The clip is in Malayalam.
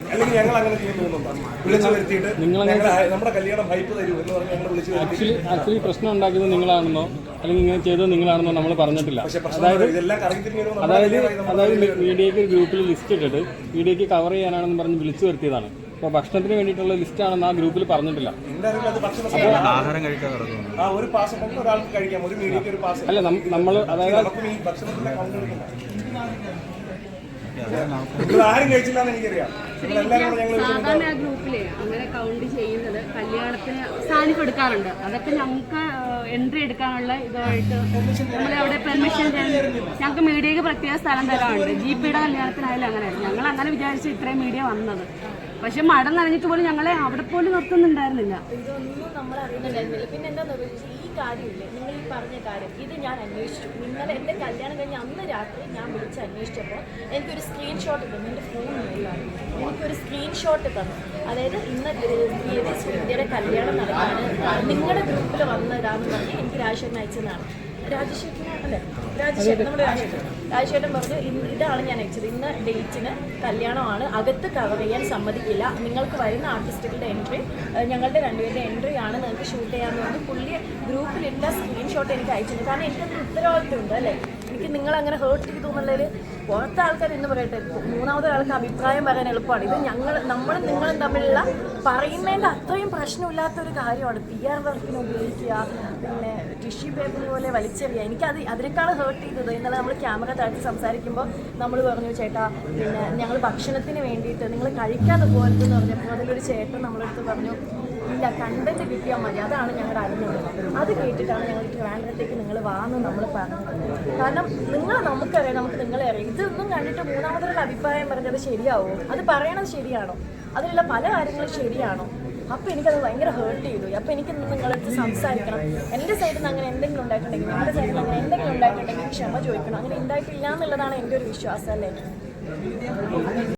അല്ലെങ്കിൽ ഞങ്ങൾ അങ്ങനെ ചെയ്യുന്നുണ്ടോ വിളിച്ചു വരുത്തിയിട്ട് നമ്മുടെ കല്യാണം ഹൈപ്പ് തരൂ എന്ന് പറഞ്ഞ് ഞങ്ങൾ വിളിച്ചു ആക്ച്വലി ആക്ച്വലി പ്രശ്നം ഉണ്ടാക്കിയത് നിങ്ങളാണെന്നോ അല്ലെങ്കിൽ ഇങ്ങനെ ചെയ്തത് നിങ്ങളാണെന്നോ നമ്മൾ പറഞ്ഞിട്ടില്ല. അതായത് ഇതെല്ലാം കറങ്ങി തിരിഞ്ഞു അതായത് അതായത് മീഡിയക്ക് ഒരു ഗ്രൂപ്പിൽ ലിസ്റ്റ് ഇട്ടിട്ട് മീഡിയക്ക് കവർ ചെയ്യാനാണെന്ന് പറഞ്ഞ് വിളിച്ചു വരുത്തിയതാണ്. അപ്പോൾ ഭക്ഷണത്തിന് വേണ്ടിയിട്ടുള്ള ലിസ്റ്റ് ആണെന്ന് ആ ഗ്രൂപ്പിൽ പറഞ്ഞിട്ടില്ല. ആഹാരം കഴിക്കാൻ ഒരു ഒരാൾക്ക് കഴിക്കാം. ഒരു മീഡിയക്ക് ഒരു പാസ്. അല്ല നമ്മൾ അതായത് സാധാരണ ആ ഗ്രൂപ്പിലെ അങ്ങനെ കൗണ്ട് ചെയ്യുന്നത് കല്യാണത്തിന് സാനിപ്പ് കൊടുക്കാറുണ്ട് അതൊക്കെ ഞങ്ങൾക്ക് എൻട്രി എടുക്കാനുള്ള ഇതായിട്ട് നമ്മൾ അവിടെ പെർമിഷൻ ഞങ്ങൾക്ക് മീഡിയക്ക് പ്രത്യേക സ്ഥലം തരാറുണ്ട്. ജി പിയുടെ കല്യാണത്തിനായാലും അങ്ങനെയായിരുന്നു ഞങ്ങൾ അങ്ങനെ വിചാരിച്ച് ഇത്രയും മീഡിയ വന്നത്. പക്ഷെ മഴ നനഞ്ഞിട്ട് പോലും ഞങ്ങളെ അവിടെ പോലും നിർത്തുന്നുണ്ടായിരുന്നില്ല. ഇതൊന്നും നമ്മൾ അറിയുന്നുണ്ടായിരുന്നില്ല പിന്നെ എന്താ കാര്യമില്ലേ? നിങ്ങൾ ഈ പറഞ്ഞ കാര്യം ഇത് ഞാൻ അന്വേഷിച്ചു. നിങ്ങൾ എന്റെ കല്യാണം കഴിഞ്ഞ അന്ന് രാത്രി ഞാൻ വിളിച്ച് അന്വേഷിച്ചപ്പോൾ എനിക്കൊരു സ്ക്രീൻഷോട്ട് തന്നു. എന്റെ ഫോൺ ഫോണിലാണ് എനിക്കൊരു സ്ക്രീൻഷോട്ട് തന്നു. അതായത് ഇന്ന് തീയതി ശ്രീതിയുടെ കല്യാണം നടക്കാണ് നിങ്ങളുടെ ഗ്രൂപ്പിൽ വന്നതാന്ന് പറഞ്ഞ് എനിക്ക് രാജേട്ടൻ അയച്ചതാണ്. രാജശേഖരൻ അല്ലേ? നമ്മുടെ രാജശേഖരൻ. പറഞ്ഞു ഇതാണ് ഞാൻ അയച്ചത്. ഇന്ന് ഡേറ്റിന് കല്യാണമാണ്. അകത്ത് കവർ ചെയ്യാൻ സമ്മതിക്കില്ല. നിങ്ങൾക്ക് വരുന്ന ആർട്ടിസ്റ്റുകളുടെ എൻട്രി ഞങ്ങളുടെ രണ്ടുപേരുടെ എൻട്രി ആണ് നിങ്ങൾക്ക് ഷൂട്ട് ചെയ്യാമെന്ന് പറഞ്ഞു. പുള്ളി ഗ്രൂപ്പിലിട്ട സ്ക്രീൻഷോട്ട് എനിക്ക് അയച്ചിട്ടുണ്ട്. കാരണം എനിക്കത് ഉത്തരവാദിത്വമുണ്ട് അല്ലേ? എനിക്ക് നിങ്ങൾ അങ്ങനെ ഹേർട്ട് ചെയ്തു എന്നുള്ളതിൽ പുറത്തെ ആൾക്കാർ എന്ന് പറയട്ടെ മൂന്നാമത്തെ ആൾക്ക് അഭിപ്രായം പറയാൻ എളുപ്പമാണ്. ഇത് ഞങ്ങൾ നമ്മളും നിങ്ങളും തമ്മിലുള്ള പറയുന്നതിന്റെ അത്രയും പ്രശ്നമില്ലാത്ത ഒരു കാര്യമാണ് പി ആർ വർക്കിന് ഉപയോഗിക്കുക പിന്നെ ടിഷ്യൂ പേപ്പർ പോലെ വലിച്ചെറിയുക. എനിക്കത് അതിനേക്കാൾ ഹേർട്ട് ചെയ്തത് ഇന്നലെ നമ്മൾ ക്യാമറ താഴ്ത്തി സംസാരിക്കുമ്പോൾ നമ്മൾ പറഞ്ഞു ചേട്ടാ പിന്നെ ഞങ്ങൾ ഭക്ഷണത്തിന് വേണ്ടിയിട്ട് നിങ്ങൾ കഴിക്കാതെ പോകരുതെന്ന് പറഞ്ഞപ്പോൾ അതിലൊരു ചേട്ടൻ നമ്മളെടുത്ത് പറഞ്ഞു ഇല്ല കണ്ടന്റ് കിട്ടിയാൽ മതി. അതാണ് ഞങ്ങളുടെ അറിഞ്ഞത് അത് കേട്ടിട്ടാണ് ഞങ്ങൾ ട്രിവാൻഡ്രത്തേക്ക് നിങ്ങൾ വാന്ന് നമ്മൾ പറഞ്ഞത്. കാരണം നിങ്ങൾ നമുക്കറിയാം നമുക്ക് നിങ്ങളെ അറിയാം. ഇതൊന്നും കണ്ടിട്ട് മൂന്നാമതൊരു അഭിപ്രായം പറഞ്ഞത് ശരിയാവോ? അത് പറയണത് ശരിയാണോ? അതിലുള്ള പല കാര്യങ്ങളും ശരിയാണോ? അപ്പോൾ എനിക്കത് ഭയങ്കര ഹേർട്ട് ചെയ്തു. അപ്പോൾ എനിക്ക് നിങ്ങളടുത്ത് സംസാരിക്കണം. എന്റെ സൈഡിൽ നിന്ന് അങ്ങനെ എന്തെങ്കിലും ഉണ്ടായിട്ടുണ്ടെങ്കിൽ നിങ്ങളുടെ സൈഡിൽ നിന്ന് അങ്ങനെ എന്തെങ്കിലും ഉണ്ടായിട്ടുണ്ടെങ്കിൽ ക്ഷമ ചോദിക്കണം. അങ്ങനെ ഉണ്ടായിട്ടില്ല എന്നുള്ളതാണ് എന്റെ ഒരു വിശ്വാസം അല്ലേ?